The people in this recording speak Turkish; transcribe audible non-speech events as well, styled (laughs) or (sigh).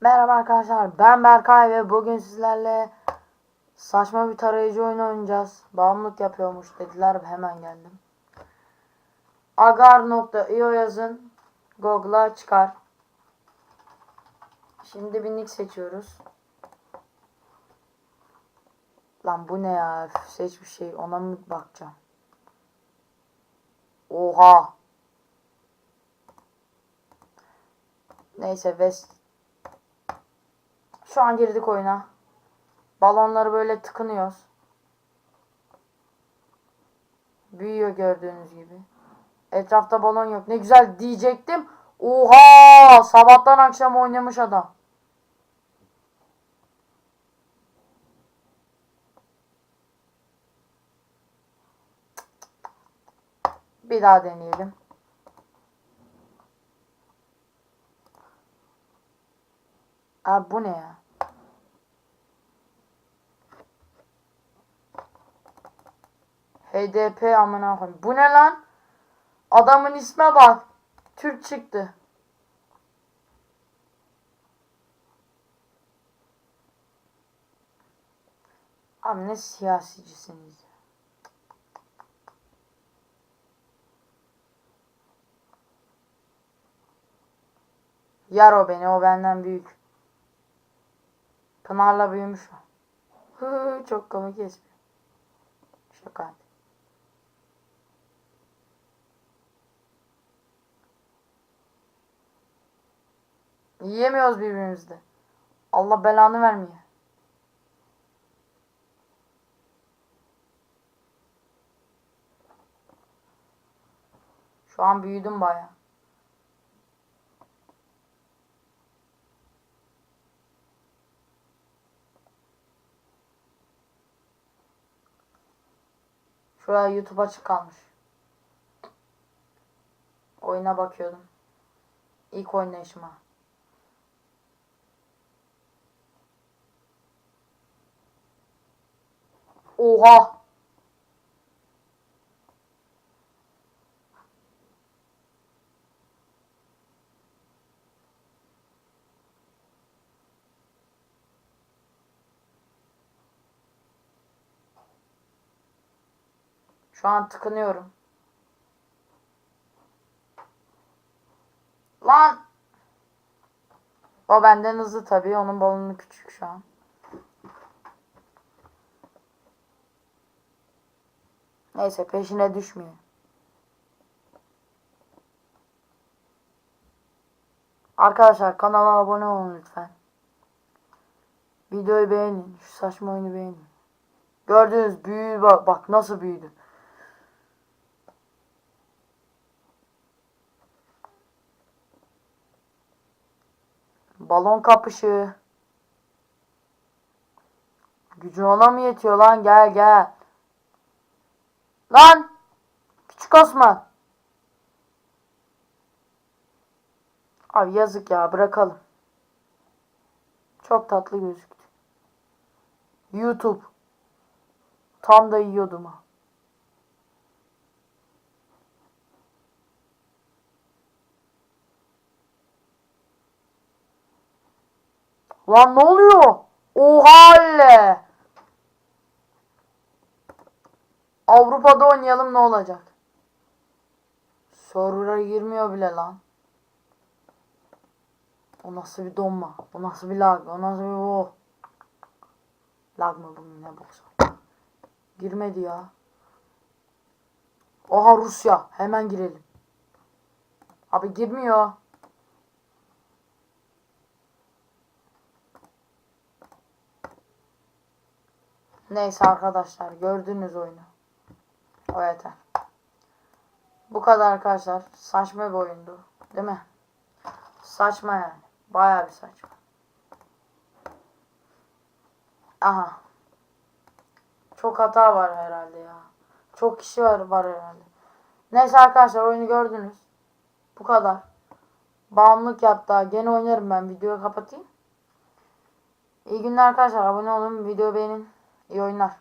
Merhaba arkadaşlar ben Berkay ve bugün sizlerle saçma bir tarayıcı oyunu oynayacağız. Bağımlılık yapıyormuş dediler hemen geldim. Agar.io yazın. Google'a çıkar. Şimdi bir nick seçiyoruz. Lan bu ne ya? Üf, seç bir şey. Ona mı bakacağım? Oha. Neyse West şu an girdik oyuna. Balonları böyle tıkınıyoruz. Büyüyor gördüğünüz gibi. Etrafta balon yok. Ne güzel diyecektim. Oha! Sabahtan akşam oynamış adam. Bir daha deneyelim. Abi bu ne ya? HDP amına koyayım. Bu ne lan? Adamın isme bak. Türk çıktı. Abi ne siyasicisiniz ya. Yar o beni, o benden büyük. Pınar'la büyümüş o. (laughs) Çok komik espri. Şaka. Yiyemiyoruz birbirimizde. Allah belanı vermiyor. Şu an büyüdüm baya. Şuraya YouTube açık kalmış. Oyuna bakıyordum. İlk oynayışıma. Oha! Şu an tıkınıyorum. Lan! O benden hızlı tabii. Onun balonu küçük şu an. Neyse peşine düşmüyor. Arkadaşlar kanala abone olun lütfen. Videoyu beğenin. Şu saçma oyunu beğenin. Gördünüz büyüdü bak, bak nasıl büyüdü. Balon kapışı. Gücün ona mı yetiyor lan? Gel gel. Lan! Küçük Osman. Abi yazık ya bırakalım. Çok tatlı gözüktü. YouTube. Tam da yiyordum ha. Lan ne oluyor? Oha le. Avrupa'da oynayalım ne olacak? Server'a girmiyor bile lan. O nasıl bir donma? O nasıl bir lag? O nasıl bir o? Lag mı bu ne boksa? Girmedi ya. Oha Rusya. Hemen girelim. Abi girmiyor. Neyse arkadaşlar gördünüz oyunu. O yeter. Bu kadar arkadaşlar. Saçma bir oyundu. Değil mi? Saçma yani. Bayağı bir saçma. Aha. Çok hata var herhalde ya. Çok kişi var, var herhalde. Neyse arkadaşlar oyunu gördünüz. Bu kadar. Bağımlılık yaptı. Gene oynarım ben. Videoyu kapatayım. İyi günler arkadaşlar. Abone olun. Videoyu beğenin. İyi oyunlar.